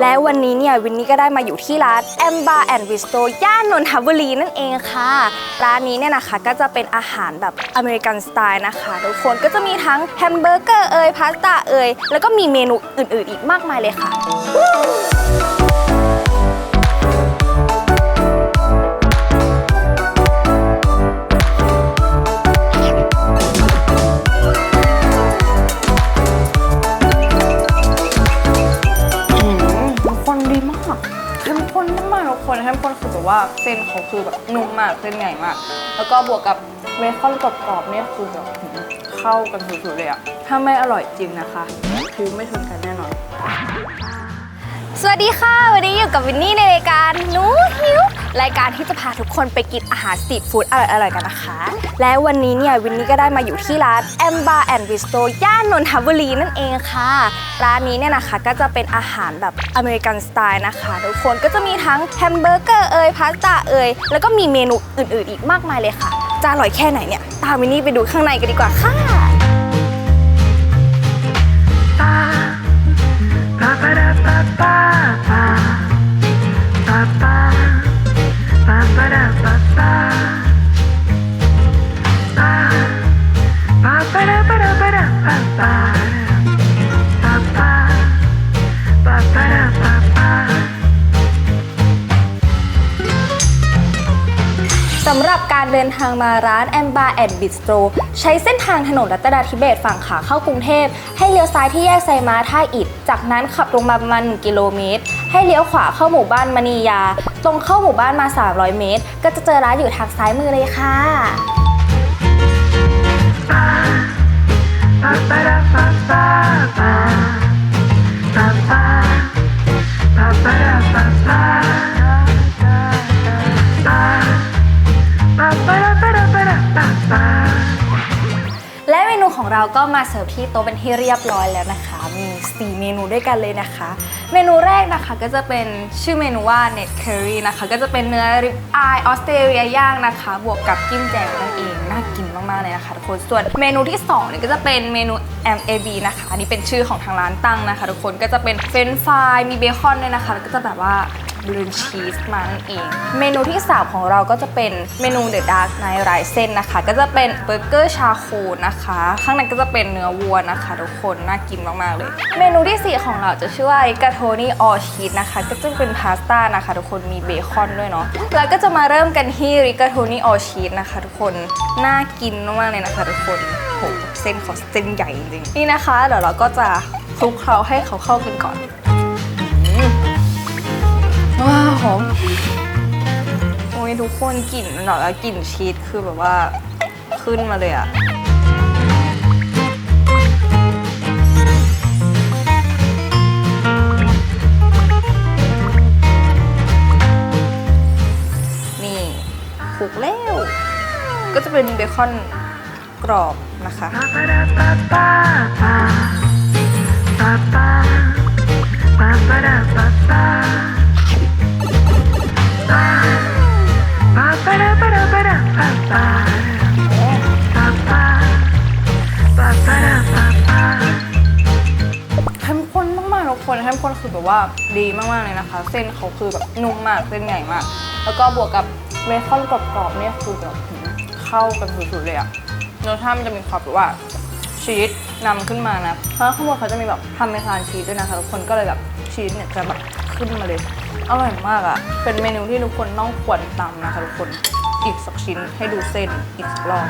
และวันนี้เนี่ยวินนี่ก็ได้มาอยู่ที่ร้านแอมบาร์แอนด์วิสโตย่านนนทบุรีนั่นเองค่ะ ร้านนี้เนี่ยนะคะก็จะเป็นอาหารแบบอเมริกันสไตล์นะคะทุกคนก็จะมีทั้งแฮมเบอร์เกอร์เอ่ยพาสต้าเอ่ยแล้วก็มีเมนูอื่นๆ อีกมากมายเลยค่ะ มากๆทุกคนให้คนคือแบบว่าเส้นเขาคือแบบนุ่มมากเส้นใหญ่มาก แล้วก็บวกกับเบคอนกรอบๆเนี่ยคือแบบเข้ากันสุดๆเลยอะถ้าไม่อร่อยจริงนะคะ คือไม่ทนกันแน่นอน สวัสดีค่ะ วันนี้อยู่กับวินนี่ในรายการหนูหิว รายการที่จะพาทุกคนไปกินอาหารสตรีทฟู้ดอร่อยๆกันนะคะ และวันนี้เนี่ยวินนี่ก็ได้มาอยู่ที่ร้านแอมบาร์แอนด์วิสโตย่านนนทบุรีนั่นเองค่ะ ร้านนี้เนี่ยนะคะก็จะเป็นอาหารแบบอเมริกันสไตล์นะคะทุกคนก็จะมีทั้งแฮมเบอร์เกอร์เอ่ยพาสต้าเอ่ยแล้วก็มีเมนูอื่นๆ อีกมากมายเลยค่ะ จะอร่อยแค่ไหนเนี่ยตามวินนี่ไปดูข้างในกันดีกว่าค่ะ ส ทางมาร้านแอมบาแอนด์บิสโตรใช้เส้นทางถนนรัตนาธิเบศฝั่งขาเข้ากรุงเทพ ให้เลี้ยวซ้ายที่แยกไซมาท่าอิฐ จากนั้นขับตรงมาประมาณ1กิโลเมตร ให้เลี้ยวขวาเข้าหมู่บ้านมณียา ตรงเข้าหมู่บ้านมา 300 เมตร ก็จะเจอร้านอยู่ทางซ้ายมือเลยค่ะแนูของเราก็มาเสิร์ฟที่โต๊ะเป็นที่เรียบร้อยแล้วนะคะ มี 4 เมนูด้วยกันเลยนะคะ เมนูแรกนะคะก็จะเป็นชื่อเมนูว่า net curry นะคะ ก็จะเป็นเนื้อริบอายออสเตรเลียย่างนะคะ บวกกับจิ้มแจ่วนั่นเองน่ากินมากๆเลยนะคะทุกคนส่วนเมนูที่2เนี่ยก็จะเป็นเมนู MAB นะคะอันนี้เป็นชื่อของทางร้านตั้งนะคะ ทุกคนก็จะเป็นเฟรนฟรายมีเบคอนด้วยนะคะแล้วก็จะแบบว่า บลูชีสมานั่นเอง เมนูที่ 3 ของเราก็จะเป็นเมนูเดอะดาร์กไนไรเส้นนะคะ ก็จะเป็นเบอร์เกอร์ชาโคนะคะ ข้างในก็จะเป็นเนื้อวัวนะคะ ทุกคนน่ากินมากๆเลย เมนูที่ 4 ของเราจะชื่อว่าริกาโทนี่ออชีสนะคะ ก็จะเป็นพาสต้านะคะ ทุกคนมีเบคอนด้วยเนาะแล้วก็จะมาเริ่มกันที่ริกาโทนี่ออชีสนะคะ ทุกคนน่ากินมากๆเลยนะคะ ทุกคนโหเส้นเขาเส้นใหญ่จริงๆนี่นะคะเดี๋ยวเราก็จะคลุกเคล้าให้เขาเข้ากันก่อน หอม โอ้ยทุกคนกลิ่นมันแบบว่ากลิ่นชีสคือแบบว่าขึ้นมาเลยอะนี่คลุกแล้ว ก็จะเป็นเบคอนกรอบนะคะ ว่าดีมากๆเลยนะคะ เส้นเขาคือแบบนุ่มมากเส้นใหญ่มาก แล้วก็บวกกับเบคอนกรอบๆเนี่ยคือแบบเข้ากันสุดๆเลยอะรสชาติมันจะมีความแบบว่าชีสนำขึ้นมานะ เพราะข้างบนเขาจะมีแบบทำเมซานชีสด้วยนะคะทุกคนก็เลยแบบชีสเนี่ยจะแบบขึ้นมาเลย อร่อยมากอะเป็นเมนูที่ทุกคนต้องควรตำนะคะทุกคน อีกสักชิ้นให้ดูเส้นอีกสักรอบ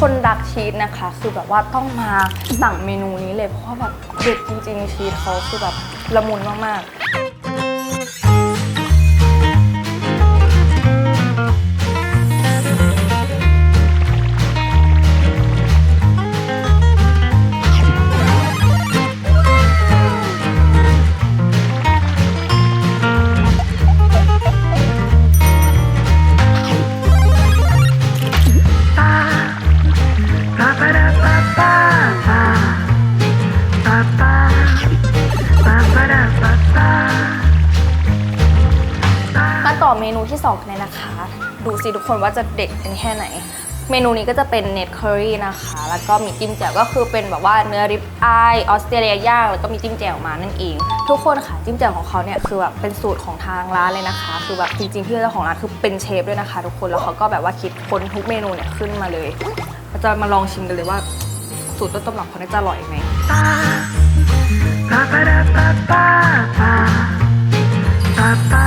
คนรักชีสนะคะ คือแบบว่าต้องมาสั่งเมนูนี้เลย เพราะว่าแบบเด็ดจริงๆชีสเขาคือแบบละมุนมากๆ 2คะแนะคะ ดูสิทุกคนว่าจะเด็ดเป็นแค่ไหน เมนูนี้ก็จะเป็นเนตเคอรี่นะคะ แล้วก็มีจิ้มแจ่วก็คือเป็นแบบว่าเนื้อริบอายออสเตรเลียย่างแล้วก็มีจิ้มแจ่วมานั่นเอง ทุกคนค่ะจิ้มแจ่วของเขาเนี่ยคือแบบเป็นสูตรของทางร้านเลยนะคะ คือแบบจริงๆที่เจ้าของร้านคือเป็นเชฟด้วยนะคะ ทุกคนแล้วเขาก็แบบว่าคิดค้นทุกเมนูเนี่ยขึ้นมาเลยเราจะมาลองชิมกันเลยว่าสูตรต้นตำรับเขาจะอร่อยไหมปาปาปาปาปาปา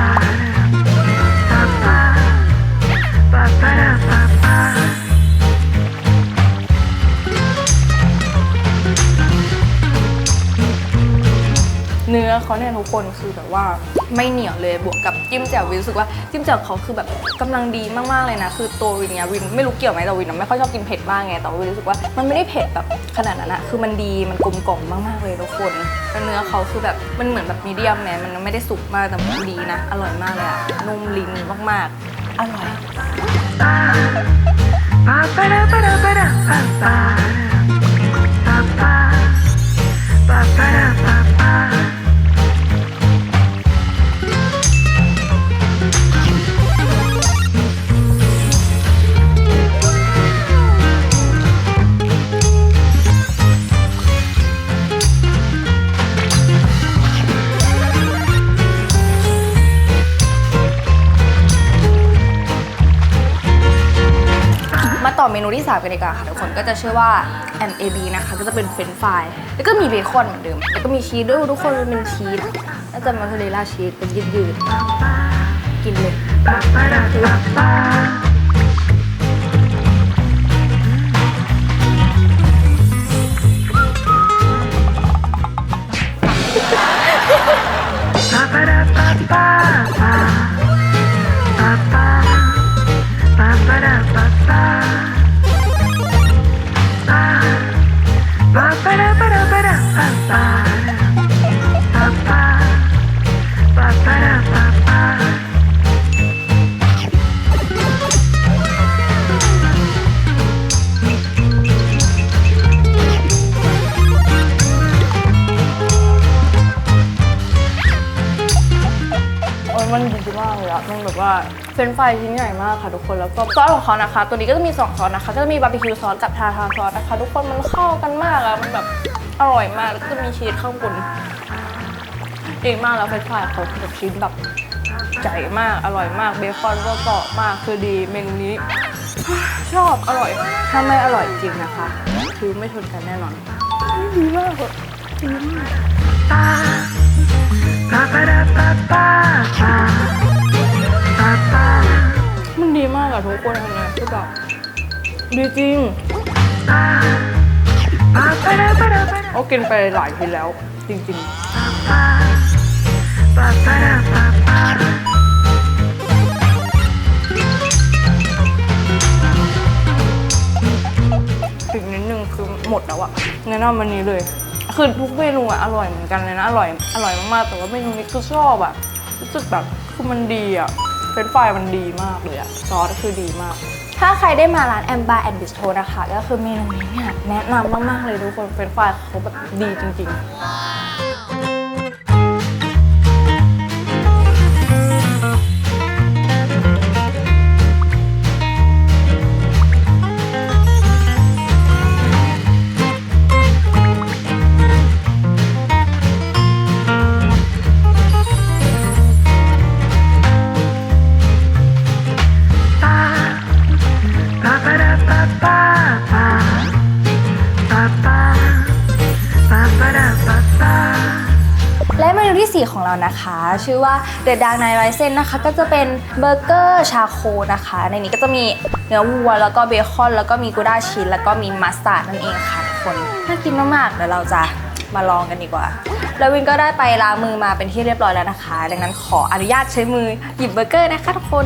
คนคือแบบว่าไม่เหนียวเลยบวกกับจิ้มแจ่ววินรู้สึกว่าจิ้มแจ่วเขาคือแบบกำลังดีมากๆเลยนะ คือตัววินเนี่ยวินไม่รู้เกี่ยวไหมแต่วินอะไม่ค่อยชอบกินเผ็ดมากไงแต่วินรู้สึกว่ามันไม่ได้เผ็ดแบบขนาดนั้นอะคือมันดีมันกลมกล่อมมากๆเลยทุกคนแล้วเนื้อเขาคือแบบมันเหมือนแบบมีเดียมแมมันไม่ได้สุกมากแต่มันดีนะ อร่อยมากเลยอะนุ่มลิ้นมากๆอร่อยมาต่อเม นูที่ 3 กันดีกว่าค่ะทุกคนก็จะชื่อว่า MAB นะคะก็จะเป็นเฟรนฟรายแล้วก็มีเบคอนเหมือนเดิม แล้วก็มีชีสด้วยทุกคนมันเป็นชีสน่าจะมาเทเรลล่าชีสเป็นยืดๆกินเลย เฟรนช์ฟรายชิ้นใหญ่มากค่ะทุกคนแล้วก็ซอสของเขานะคะ ตัวนี้ก็จะมี2ซอสนะคะ ก็จะมีบาร์บีคิวซอสกับทาทาซอสนะคะ ทุกคนมันเข้ากันมากอะมันแบบอร่อยมากแล้วก็จะมีชีสข้างบนดีมากแล้วเฟรนช์ฟรายเขาคือแบบชิ้นแบบใหญ่มากอร่อยมากเบคอนก็กรอบมากคือดีเมนูนี้ ชอบอร่อยถ้าไม่อร่อยจริงนะคะ คือไม่ทนกันแน่นอนดีมากเลยดีมาก มันดีมากอะทุกคนอันเนี้ยคือแบบดีจริงโอ้กินไปหลายทีแล้ว จริงๆอีกนิดนึงคือหมดแล้วอะแนะนำวันนี้เลย คือทุกเมนูอะอร่อยเหมือนกันเลยนะ อร่อย อร่อยมากๆ แต่ว่าเมนูนี้คือชอบอะรู้สึกแบบคือมันดีอะ เฟรนช์ฟรายมันดีมากเลยอะซอสก็คือดีมาก ถ้าใครได้มาร้านแอมบาร์แอนด์บิสโทนะคะ ก็คือเมนูนี้เนี่ยแนะนำมาก ๆ เลยทุกคนเฟรนช์ฟรายเขาแบบดีจริง ๆ เรานะคะ ชื่อว่า The Dark Knight Rises นะคะ ก็จะเป็นเบอร์เกอร์ชาโคนะคะ ในนี้ก็จะมีเนื้อวัวแล้วก็เบคอน แล้วก็มีกูด้าชีสแล้วก็มีมัสตาร์ดนั่นเองค่ะทุกคนน่ากินมากๆเดี๋ยวเราจะมาลองกันดีกว่า แล้ววินก็ได้ไปล้างมือมาเป็นที่เรียบร้อยแล้วนะคะ ดังนั้นขออนุญาตใช้มือหยิบเบอร์เกอร์นะคะทุกคน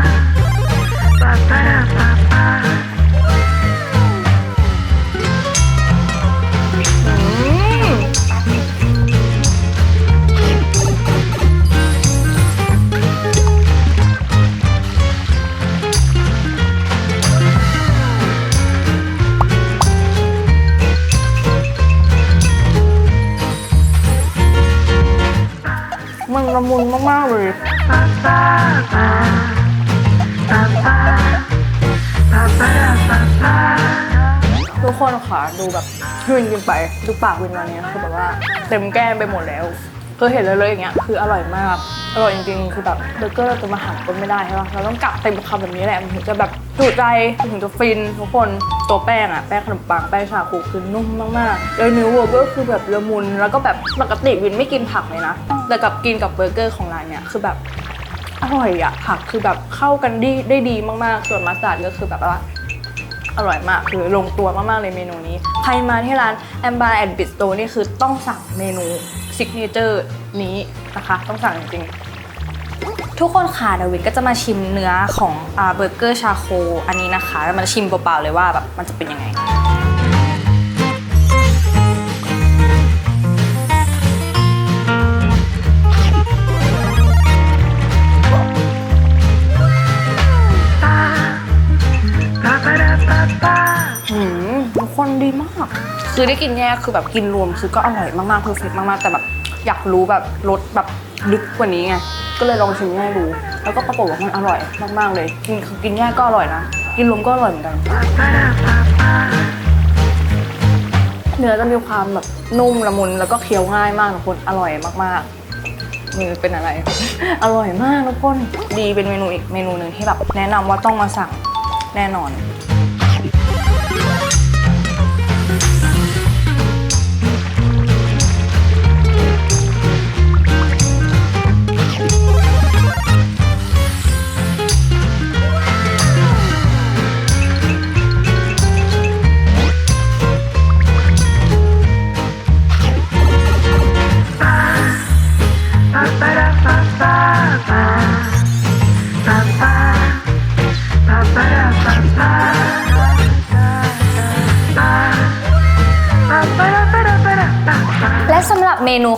ทุกคนค่ะ ดูแบบวินกินไปดูปากวินวันนี้คือแบบว่าเต็มแก้มไปหมดแล้วคือเห็นเลยเลยอย่างเงี้ยคืออร่อยมากอร่อยจริงๆ คือแบบเบอร์เกอร์เราจะมาหักก็ไม่ได้ใช่ปะเราต้องกัดเต็มคำแบบนี้แหละมันถึงจะแบบจุใจถึงจะฟินทุกคนตัวแป้งอะแป้งขนมปังแป้งชาคูคือนุ่มมากๆแล้วเนื้อวัวก็คือแบบละมุนแล้วก็แบบปกติวินไม่กินผักเลยนะแต่กับกินกับเบอร์เกอร์ของร้านเนี่ยคือแบบอร่อยอะผักคือแบบเข้ากันดีได้ดีมากๆ ส่วนมัสตาร์ดก็คือแบบว่า อร่อยมาก คือลงตัวมาก ๆ เลยเมนูนี้ ใครมาที่ร้าน a m b a r and Bistro นี่คือต้องสั่งเมนูซิกเนเจอร์นี้นะคะ ต้องสั่งจริงทุกคนค่ะเดยววินก็จะมาชิมเนื้อของอเบอร์เกอร์ชาโคอันนี้นะคะ แล้วมาชิมเปล่าๆเลยว่าแบบมันจะเป็นยังไงากคือได้กินแยกคือแบบกินรวมคือก็อร่อยมากๆเพอร์เฟกมากๆ แต่แบบอยากรู้แบบรสแบบลึกกว่านี้ไงก็เลยลองชิมแยกดูแล้วก็ปรากฏว่ามันอร่อยมากๆเลย กินคือกินแยกก็อร่อยนะกินรวมก็อร่อยเหมือนกัน เนื้อจะมีความแบบนุ่มละมุนแล้วก็เคี้ยวง่ายมากทุกคนอร่อยมากๆมือเป็นอะไร อร่อยมากทุกคน ดีเป็นเมนูอีกเมนูหนึ่งที่แบบแนะนำว่าต้องมาสั่งแน่นอน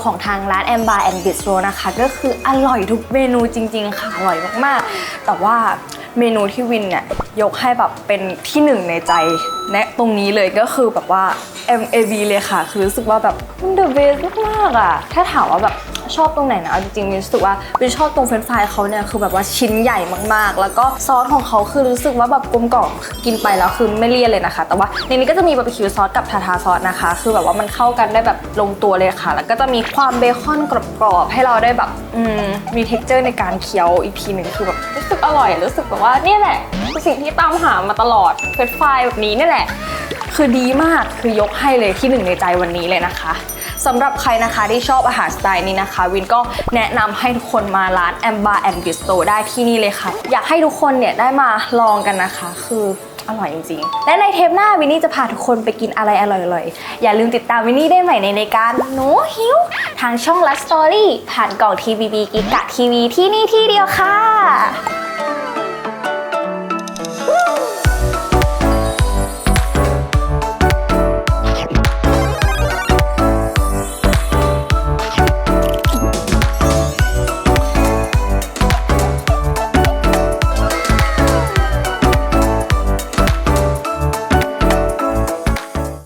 ของทางร้าน a m b a r and Bistro นะคะ ก็คืออร่อยทุกเมนูจริง ๆ ค่ะ อร่อยมากๆ แต่ว่าเมนูที่วินเนี่ยยกให้แบบเป็นที่หนึ่งในใจแนะตรงนี้เลยก็คือแบบว่า MAV เลยค่ะ คือรู้สึกว่าแบบมัน the best มากๆอะ ถ้าถามว่าแบบชอบตรงไหนนะเอาจริงๆรู้สึกว่าวินชอบตรงเฟรนช์ฟรายเขาเนี่ยคือแบบว่าชิ้นใหญ่มากๆ แล้วก็ซอสของเขาคือรู้สึกว่าแบบกลมกล่อมกินไปแล้วคือไม่เลี่ยนเลยนะคะ แต่ว่าในนี้ก็จะมีบาร์บีคิวซอสกับทาทาซอสนะคะ คือแบบว่ามันเข้ากันได้แบบลงตัวเลยค่ะ แล้วก็จะมีความเบคอนกรอบๆให้เราได้แบบอืมมี t e x t อร์ในการเคี้ยวอีกทีหนึ่งคือแบบรู้สึกอร่อยรู้สึกแบบว่าเนี่ยแหละคือสิ่งที่ตามหามาตลอดเฟรนช์ฟรายแบบนี้เนี่ยแหละ คือดีมากคือยกให้เลยที่หนึ่งในใจวันนี้เลยนะคะสำหรับใครนะคะที่ชอบอาหารสไตล์นี้นะคะ วินก็แนะนำให้ทุกคนมาร้าน a m b a r and Bistro ได้ที่นี่เลยค่ะ อยากให้ทุกคนเนี่ยได้มาลองกันนะคะ คืออร่อยจริงๆ และในเทปหน้าวินนี่จะพาทุกคนไปกินอะไรอร่อยๆ อย่าลืมติดตามวินนี่ได้ใหม่ในรายการหนูหิว ทางช่อง Last Story ผ่านกล่องทีวีบีกิกะทีวีที่นี่ที่เดียวค่ะ